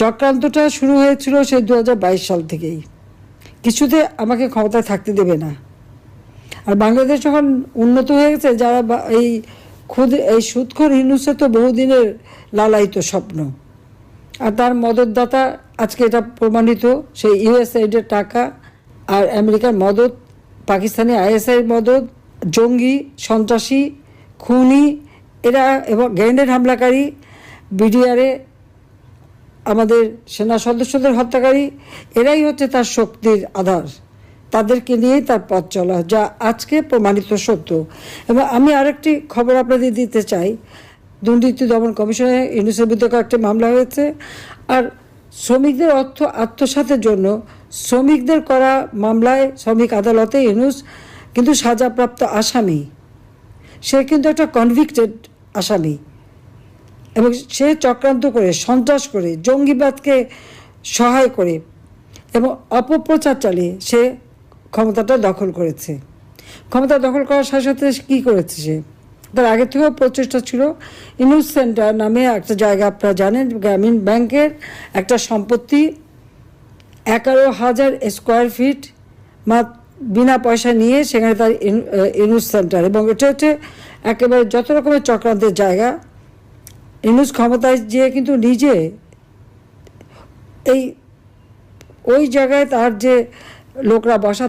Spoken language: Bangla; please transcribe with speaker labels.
Speaker 1: চক্রান্তটা শুরু হয়েছিল সেই দু সাল থেকেই। কিছুতে আমাকে ক্ষমতায় থাকতে দেবে না। আর বাংলাদেশ যখন উন্নত হয়ে গেছে, যারা এই খুদ, এই সুদখোর হিন্দুসে তো বহুদিনের লালায়িত স্বপ্ন। আর তার মদতদাতা আজকে এটা প্রমাণিত, সেই ইউএসআইডের টাকা আর আমেরিকার মদত, পাকিস্তানি আইএসআই মদত, জঙ্গি, সন্ত্রাসী, খুনি, এরা এবং গ্রেনেড হামলাকারী, বিডিআরে আমাদের সেনা সদস্যদের হত্যাকারী, এরাই হচ্ছে তার শক্তির আধার। তাদেরকে নিয়েই তার পথ চলা, যা আজকে প্রমাণিত সত্য। এবং আমি আরেকটি খবর আপনাদের দিতে চাই। দুর্নীতি দমন কমিশনে ইউনিসের বিরুদ্ধে কয়েকটি মামলা হয়েছে। আর শ্রমিকদের অর্থ আত্মসাতের জন্য শ্রমিকদের করা মামলায় শ্রমিক আদালতে ইউনুস কিন্তু সাজাপ্রাপ্ত আসামি। সে কিন্তু একটা কনভিক্টেড আসামি। এবং সে চক্রান্ত করে সন্ত্রাস করে জঙ্গিবাদকে সহায় করে এবং অপপ্রচার চালিয়ে সে ক্ষমতাটা দখল করেছে। ক্ষমতা দখল করার সাথে সাথে কী করেছে সে? তার আগে থেকেও প্রচেষ্টা ছিল। ইনুস সেন্টার নামে একটা জায়গা আপনারা জানেন গ্রামীণ ব্যাংকের একটা সম্পত্তি। এগারো হাজার স্কোয়ার ফিট মা বিনা পয়সা নিয়ে সেখানে তার ইন- আহ, ইনুস সেন্টার এবং এটা হচ্ছে একেবারে যত রকমের চক্রান্তের জায়গা। ইনুস ক্ষমতায় যে কিন্তু নিজে এই ওই জায়গায় তার যে লোকরা বসা